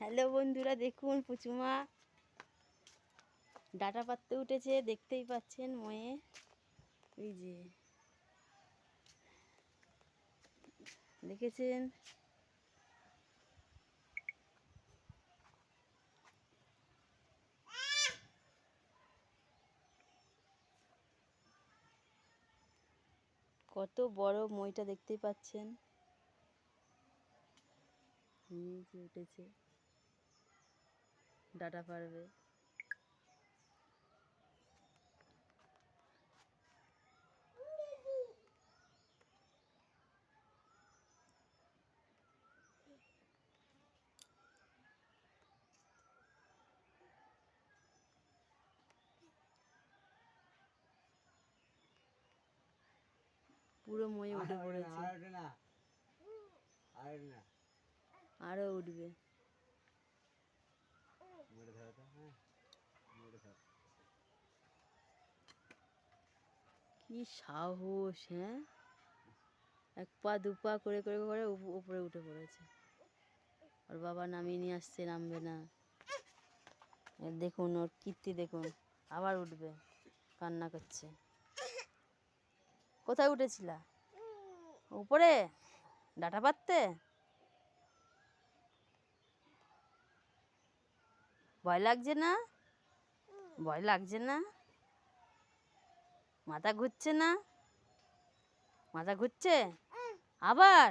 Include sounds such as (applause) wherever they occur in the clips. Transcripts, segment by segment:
Hello বন্ধুরা, দেখুন পুচুমা। Data পাততে উঠেছে, দেখতেই পাচ্ছেন ময়ে। এই যে। দেখেছেন? কত বড় মইটা দেখতেই পাচ্ছেন। উঠেছে। ডাটা পারবে। পুরো মই উঠে পড়েছে আরও উঠবে। কি সাহস হ্যাঁ? এক পা, দু পা করে করে করে উপরে উঠে পড়েছে। ওর বাবা নামিয়ে নিয়ে আসছে, নামবে না। দেখুন, ওর কীর্তি দেখুন। আবার উঠবে, কান্না করছে। কোথায় উঠেছিলা? উপরে? ডাটা পাততে ভয় লাগছে না? ভয় লাগছে না? মাথা ঘুরছে না? মাথা ঘুরছে? আবার?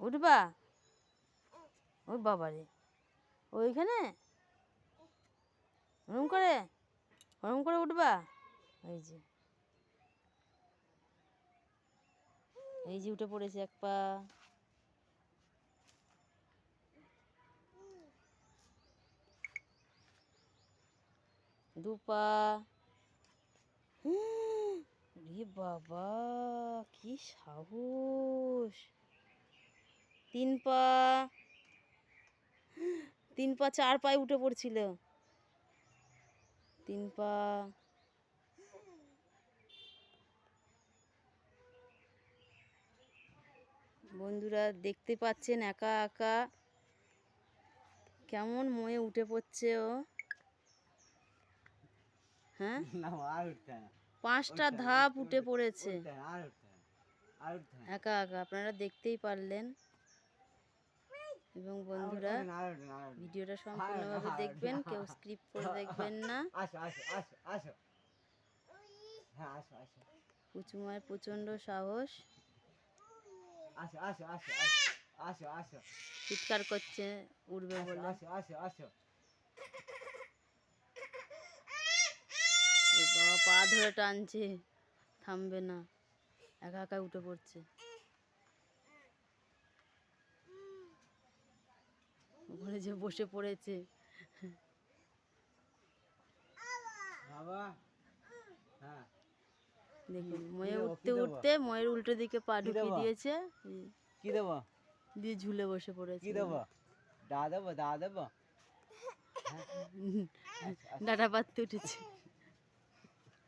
উঠবা? ওই বাবারে। ওইখানে? ওরম করে? ওরম করে উঠবা? এই যে। এই যে উঠে পড়েছে এক পা। দু পা রে (gasps) বাবা, কি সাহস। তিন পা। (gasps) তিন পা চার পায়ে উঠে পড়ছিল। তিন পা। বন্ধুরা, দেখতে পাচ্ছেন একা একা কেমন ময়ে উঠে পড়ছে ও। হ্যাঁ? পাঁচটা ধাপ উঠে পড়েছে। একা একা আপনারা দেখতেই পারলেন। এবং বন্ধুরা ভিডিওটা সম্পূর্ণভাবে দেখবেন কেউ স্ক্রিপ্ট করে দেখবেন না। আসো হ্যাঁ প্রচণ্ড সাহস। চিৎকার করছে উঠবে আসো বলে আসো আসো আসো ওর বাবা পা ধরে টানছে থামবে না। একা একা উঠে পড়ছে। ওখানে যে বসে পড়েছে। হ্যাঁ। দেখুন ময়ে উঠতে উঠতে ময়ের উল্টো দিকে পা ঢুকিয়ে দিয়েছে। কি দেবো? দিয়ে ঝুলে বসে পড়েছে। কি দেবো? দা দেবো দা দেবো? ডাটা পাততে উঠেছে।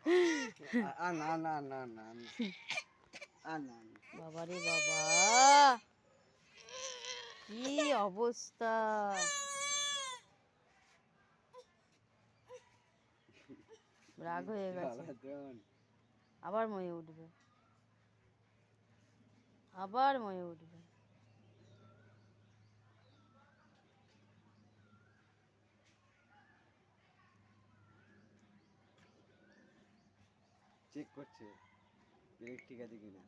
না না না না। বাবা রে বাবা। কি অবস্থা? রাগ হয়ে গেছে। আবার ময়ে উঠবে। আবার ময়ে উঠবে। চেক করছে ঠিক আছে কিনা।